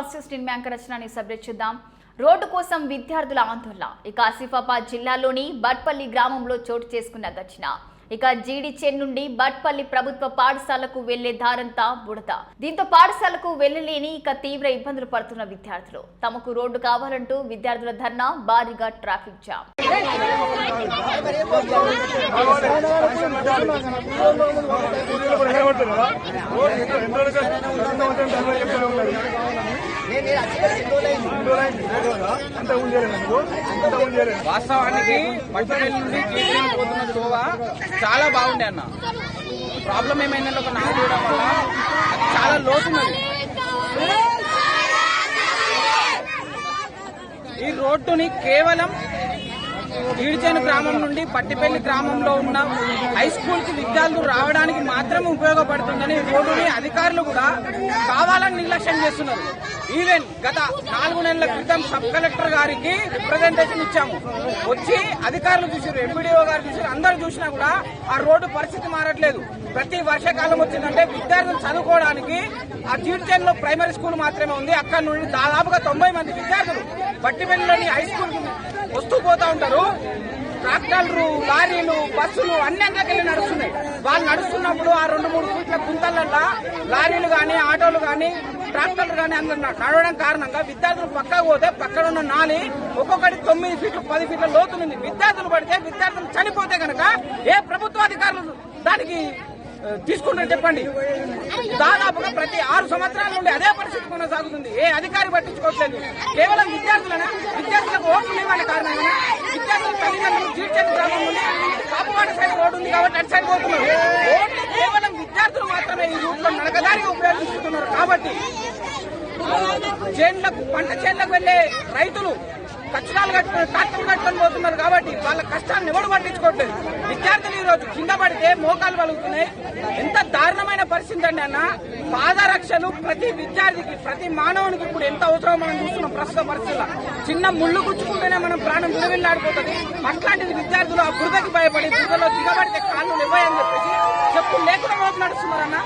Assistant anchor రచనని subject చూద్దాం. రోడ్డు కోసం విద్యార్థుల ఆందోళన. ఇక ఆసిఫాబాద్ జిల్లాలోని బట్పల్లి గ్రామంలో చోటు చేసుకున్న ఘటన ఇక జీడిచెన్ నుండి బట్పల్లి ప్రభుత్వ పాఠశాలకు వెళ్ళే దారంతా బుడత. దీంతో పాఠశాలకు వెళ్ళలేని ఇక తీవ్ర ఇబ్బందులు పడుతున్న విద్యార్థులు. తమకు రోడ్డు కావాలంటూ విద్యార్థుల ధర్నా భారీగా ట్రాఫిక్ జామ్. వాస్తవానికి పట్టణం నుండి పోతున్న దోవ చాలా బాగుండే అన్న. ప్రాబ్లం ఏమైందంటే ఒక నాలుగు వేయడం వల్ల చాలా లోతున్నది. ఈ రోడ్డుని కేవలం ఈడ్చేను గ్రామం నుండి పట్టిపల్లి గ్రామంలో ఉన్న హై స్కూల్కి విద్యార్థులు రావడానికి మాత్రమే ఉపయోగపడుతుందని రోడ్డుని అధికారులు కూడా కావాలని నిర్లక్ష్యం చేస్తున్నారు. ఈవెన్ గత నాలుగు నెలల క్రితం సబ్ కలెక్టర్ గారికి రిప్రజెంటేషన్ ఇచ్చాము. వచ్చి అధికారులు చూసారు ఎంపీడీఓ గారు చూసారు అందరూ చూసినా కూడా ఆ రోడ్డు పరిస్థితి మారట్లేదు. ప్రతి వర్షాకాలం వచ్చిందంటే విద్యార్థులు చదువుకోవడానికి ఆ జీడ్చెన్లో ప్రైమరీ స్కూల్ మాత్రమే ఉంది. అక్కడ నుండి దాదాపుగా తొంభై మంది విద్యార్థులు బట్టిపల్లిలోని హై స్కూల్ వస్తూ పోతా ఉంటారు. ట్రాక్టర్లు లారీలు బస్సులు అన్ని అంగకెళ్ళి నడుస్తున్నాయి. వాళ్ళు నడుస్తున్నప్పుడు ఆ రెండు మూడు ఫీట్ల గుంతలల్లో లారీలు కానీ ఆటోలు కానీ ట్రాక్టర్లు కానీ అందరు నడవడం కారణంగా విద్యార్థులు పక్కకు పోతే పక్కన ఉన్న నాలి ఒక్కొక్కటి తొమ్మిది ఫీట్లు పది ఫీట్ల లోతుంది విద్యార్థులు పడితే విద్యార్థులు చనిపోతే కనుక ఏ ప్రభుత్వ అధికారులు దానికి తీసుకుంటారు చెప్పండి. దాదాపుగా ప్రతి ఆరు సంవత్సరాల నుండి అదే పరిస్థితి కొనసాగుతుంది. ఏ అధికారి పట్టించుకోవట్లేదు. కేవలం విద్యార్థులనా విద్యార్థులకు ఓట్లు లేవని కారణంగా విద్యార్థుల తల్లిదండ్రులు జీడ్చని గ్రామం నుండి కాపువాడ సైడ్ రోడ్డు ఉంది కాబట్టి ఓట్లు కేవలం విద్యార్థులు మాత్రమే ఈ రూట్లో నడకదారిగా ఉపయోగించుకుంటున్నారు కాబట్టి చేన్లకు పంట చేన్లకు వెళ్ళే రైతులు కచ్చడాలు కట్టుకుని ట్రాక్టర్లు కట్టుకొని పోతున్నారు కాబట్టి వాళ్ళ కష్టాన్ని ఎవడు పట్టించుకోవట్లేదు. విద్యార్థులు ఈ రోజు కింద పడితే మోకాలు పలుకుతున్నాయి. ఎంత దారుణమైన పరిస్థితి అండి అన్న? పాదరక్షలు ప్రతి విద్యార్థికి ప్రతి మానవునికి ఇప్పుడు ఎంత అవసరం మనం చూస్తున్నాం ప్రస్తుత పరిస్థితుల్లో. చిన్న ముళ్ళు గుచ్చుకుంటేనే మనం ప్రాణం విలువిల్లాడిపోతుంది అట్లాంటిది విద్యార్థులు ఆ బురదకి భయపడి బురదలో దిగబడితే కాళ్ళు ఇవ్వయని చెప్పేసి చెప్పులు లేకుండా నడుస్తున్నారన్న